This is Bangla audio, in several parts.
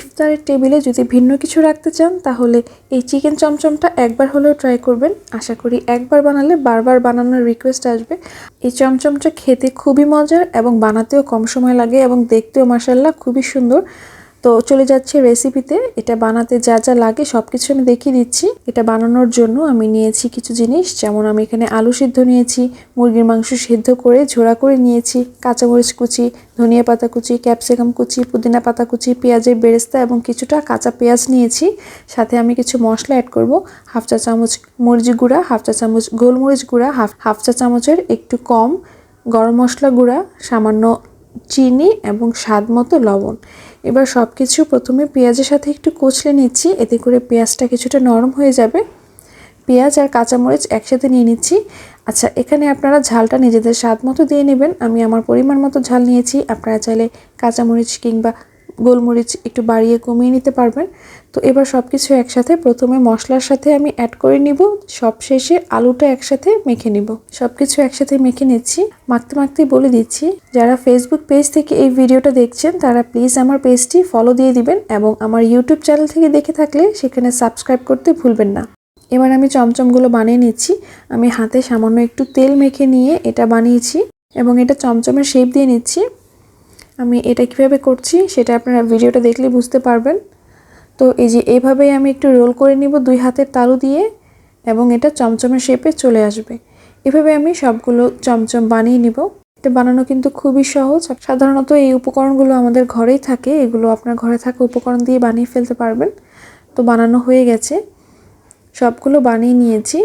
ইফতারের টেবিলে যদি ভিন্ন কিছু রাখতে চান, তাহলে এই চিকেন চমচমটা একবার হলেও ট্রাই করবেন। আশা করি একবার বানালে বারবার বানানোর রিকোয়েস্ট আসবে। এই চমচমটা খেতে খুবই মজার এবং বানাতেও কম সময় লাগে এবং দেখতেও মাসাল্লাহ খুবই সুন্দর। তো চলে যাচ্ছে রেসিপিতে এটা বানাতে যা যা লাগে সব কিছু আমি দেখিয়ে দিচ্ছি। এটা বানানোর জন্য আমি নিয়েছি কিছু জিনিস, যেমন আমি এখানে আলু সিদ্ধ নিয়েছি, মুরগির মাংস সিদ্ধ করে ঝোড়া করে নিয়েছি, কাঁচামরিচ কুচি, ধনিয়া পাতা কুচি ক্যাপসিকাম কুচি, পুদিনা পাতা কুচি, পেঁয়াজের বেরেস্তা এবং কিছুটা কাঁচা পেঁয়াজ নিয়েছি। সাথে আমি কিছু মশলা অ্যাড করব, হাফ চা চামচ মরিচ গুঁড়া, হাফ চা চামচ গোলমরিচ গুঁড়া, হাফ হাফ চা চামচের একটু কম গরম মশলা গুঁড়া, সামান্য চিনি এবং স্বাদ মতো লবণ। এবার সব কিছু প্রথমে পেঁয়াজের সাথে একটু কচলে নিচ্ছি, এতে করে পেঁয়াজটা কিছুটা নরম হয়ে যাবে। পেঁয়াজ আর কাঁচামরিচ একসাথে নিয়ে নিচ্ছি। আচ্ছা এখানে আপনারা ঝালটা নিজেদের স্বাদ মতো দিয়ে নেবেন। আমি আমার পরিমাণ মতো ঝাল নিয়েছি। আপনারা চাইলে কাঁচামরিচ কিংবা গোলমরিচ একটু বাড়িয়ে কমিয়ে নিতে পারবেন। তো এবার সব কিছু একসাথে প্রথমে মশলার সাথে আমি অ্যাড করে নিব। সব শেষে আলুটা একসাথে মেখে নিব। সব কিছু একসাথে মেখে নিচ্ছি। মাখতে মাখতে বলে দিচ্ছি, যারা ফেসবুক পেজ থেকে এই ভিডিওটা দেখছেন, তারা প্লিজ আমার পেজটি ফলো দিয়ে দিবেন এবং আমার ইউটিউব চ্যানেল থেকে দেখে থাকলে সেখানে সাবস্ক্রাইব করতে ভুলবেন না। এবার আমি চমচমগুলো বানিয়ে নিচ্ছি। আমি হাতে সামান্য একটু তেল মেখে নিয়ে এটা বানিয়েছি এবং এটা চমচমের শেপ দিয়ে নিচ্ছি। আমি এটা কীভাবে করছি সেটা আপনারা ভিডিওটা দেখলে বুঝতে পারবেন। তো এই যে এভাবেই আমি একটু রোল করে নিব দুই হাতের তালু দিয়ে এবং এটা চমচমের শেপে চলে আসবে। এভাবে আমি সবগুলো চমচম বানিয়ে নিব। এটা বানানো কিন্তু খুবই সহজ। সাধারণত এই উপকরণগুলো আমাদের ঘরেই থাকে। এগুলো আপনার ঘরে থাকা উপকরণ দিয়ে বানিয়ে ফেলতে পারবেন। তো বানানো হয়ে গেছে। সবগুলো বানিয়ে নিয়েছি।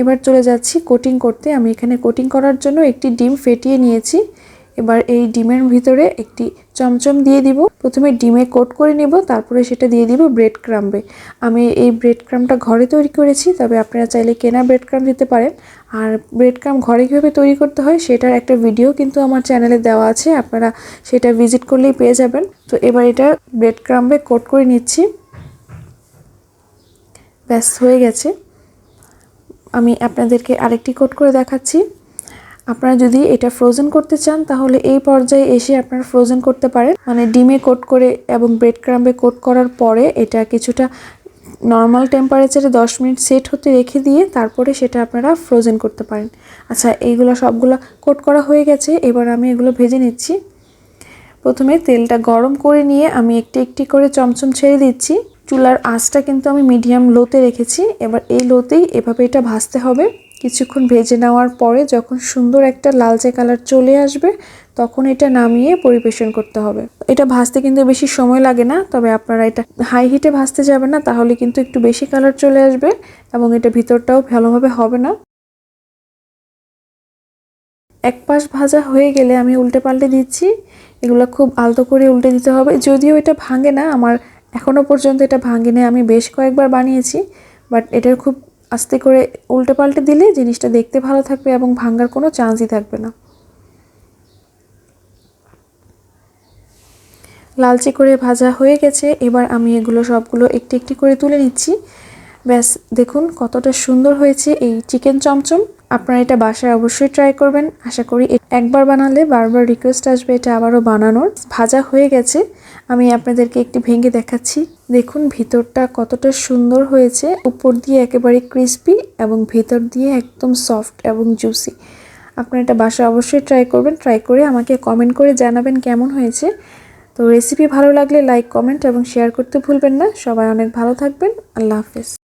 এবার চলে যাচ্ছি কোটিং করতে। আমি এখানে কোটিং করার জন্য একটি ডিম ফেটিয়ে নিয়েছি। এবার এই ডিমের ভিতরে একটি চমচম দিয়ে দিব। প্রথমে ডিমে কোট করে নেব, তারপরে সেটা দিয়ে দিব ব্রেড ক্রাম্বে আমি এই ব্রেড ক্রামটা ঘরে তৈরি করেছি, তবে আপনারা চাইলে কেনা ব্রেড ক্রাম দিতে পারেন। আর ব্রেড ক্রাম ঘরে কীভাবে তৈরি করতে হয় সেটার একটা ভিডিও কিন্তু আমার চ্যানেলে দেওয়া আছে, আপনারা সেটা ভিজিট করলেই পেয়ে যাবেন। তো এবার এটা ব্রেড ক্রাম্বে কোট করে নিচ্ছি। ব্যাস, হয়ে গেছে। আমি আপনাদেরকে আরেকটি কোট করে দেখাচ্ছি। আপনারা যদি এটা ফ্রোজেন করতে চান, তাহলে এই পর্যায়ে এসে আপনারা ফ্রোজেন করতে পারেন। মানে ডিমে কোট করে এবং ব্রেড ক্রাম্বে কোট করার পরে এটা কিছুটা নর্মাল টেম্পারেচারে দশ মিনিট সেট হতে রেখে দিয়ে তারপরে সেটা আপনারা ফ্রোজেন করতে পারেন। আচ্ছা এইগুলো সবগুলো কোট করা হয়ে গেছে। এবার আমি এগুলো ভেজে নিচ্ছি। প্রথমে তেলটা গরম করে নিয়ে আমি একটি একটি করে চমচম ছেড়ে দিচ্ছি। চুলার আঁচটা কিন্তু আমি মিডিয়াম লোতে রেখেছি। এবার এই লোতেই এভাবে এটা ভাজতে হবে। কিছুক্ষণ ভেজে নেওয়ার পরে যখন সুন্দর একটা লালচে কালার চলে আসবে, তখন এটা নামিয়ে পরিবেশন করতে হবে। এটা ভাজতে কিন্তু বেশি সময় লাগে না, তবে আপনারা এটা হাই হিটে ভাজতে যাবেন না, তাহলে কিন্তু একটু বেশি কালার চলে আসবে এবং এটা ভিতরটাও ভালোভাবে হবে না। এক পাশ ভাজা হয়ে গেলে আমি উল্টে পাল্টে দিচ্ছি। এগুলো খুব আলতো করে উল্টে দিতে হবে। যদিও এটা ভাঙে না, আমার এখনও পর্যন্ত এটা ভাঙেনি আমি বেশ কয়েকবার বানিয়েছি বাট এটার খুব আস্তে করে উল্টে পাল্টে দিলে জিনিসটা দেখতে ভালো থাকবে এবং ভাঙার কোনো চান্সই থাকবে না। লালচে করে ভাজা হয়ে গেছে। এবার আমি এগুলো সবগুলো একটি একটি করে তুলে নিচ্ছি। ব্যাস, দেখুন কতটা সুন্দর হয়েছে এই চিকেন চমচম। আপনারা এটা বাসায় অবশ্যই ট্রাই করবেন। আশা করি একবার বানালে বারবার রিকোয়েস্ট আসবে, এটা আবারও বানানোর। ভাজা হয়ে গেছে। আমি আপনাদেরকে একটি ভেঙে দেখাচ্ছি। দেখুন ভিতরটা কতটা সুন্দর হয়েছে। উপর দিয়ে একেবারে ক্রিস্পি এবং ভিতর দিয়ে একদম সফট এবং জুসি আপনারা এটা বাসায় অবশ্যই ট্রাই করবেন। ট্রাই করে আমাকে কমেন্ট করে জানাবেন কেমন হয়েছে। তো রেসিপি ভালো লাগলে লাইক কমেন্ট এবং শেয়ার করতে ভুলবেন না। সবাই অনেক ভালো থাকবেন। আল্লাহ হাফেজ।